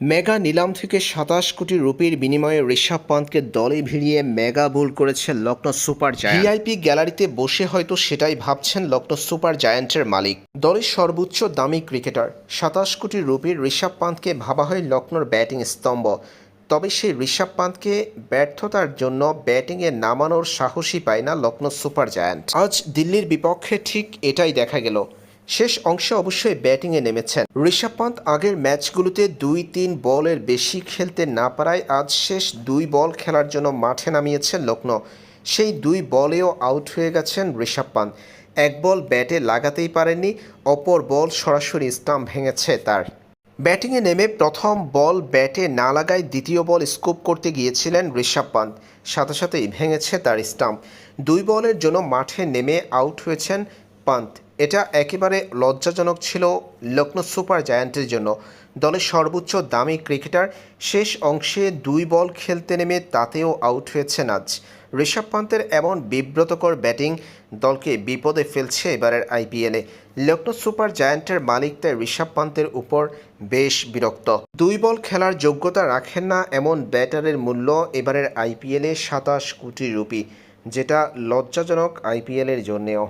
Mega নিলাম থেকে সাতাশ কোটি রুপির বিনিময়ে ঋষভ পান্তকে দলে ভিড়িয়ে মেগা বোল করেছে লখনৌ সুপার জায়ান্ট। ভিআইপি গ্যালারিতে বসে হয়তো সেটাই ভাবছেন লখনৌ সুপার জায়ান্টের মালিক। দলের সর্বোচ্চ দামি ক্রিকেটার, সাতাশ কোটি রুপির ঋষভ পান্তকে ভাবা হয় লখনৌর ব্যাটিং স্তম্ভ। তবে সেই ঋষভ পান্তকে ব্যর্থতার জন্য ব্যাটিংয়ে নামানোর সাহসই পায় না লখনৌ সুপার জায়ান্ট। আজ দিল্লির বিপক্ষে ঠিক এটাই দেখা গেল। শেষ অংশে অবশ্যই ব্যাটিংয়ে নেমেছেন। ঋষভ পান্ত আগের ম্যাচগুলোতে দুই তিন বলের বেশি খেলতে না পারায় আজ শেষ দুই বল খেলার জন্য মাঠে নামিয়েছেন লখনৌ সেই দুই বলেও আউট হয়ে গেছেন ঋষভ পান্ত এক বল ব্যাটে লাগাতেই পারেননি, অপর বল সরাসরি স্টাম্প ভেঙেছে তার। ব্যাটিংয়ে নেমে প্রথম বল ব্যাটে না লাগায় দ্বিতীয় বল স্কোপ করতে গিয়েছিলেন ঋষভ পান্ত সাথে সাথেই ভেঙেছে তার স্টাম্প দুই বলের জন্য মাঠে নেমে আউট হয়েছেন পান্ত এটা একেবারে লজ্জাজনক ছিল লখনৌ সুপার জায়ান্টের জন্য। দলের সর্বোচ্চ দামি ক্রিকেটার শেষ অংশে দুই বল খেলতে নেমে তাতেও আউট হয়েছেন আজ। ঋষভ পান্তের এমন বিব্রতকর ব্যাটিং দলকে বিপদে ফেলছে এবারের আইপিএলে। লখনৌ সুপার জায়ান্টের মালিক তাই ঋষভ পান্তের উপর বেশ বিরক্ত। দুই বল খেলার যোগ্যতা রাখেন না এমন ব্যাটারের মূল্য এবারের আইপিএলে সাতাশ কোটি রুপি, যেটা লজ্জাজনক আইপিএলের জন্যেও।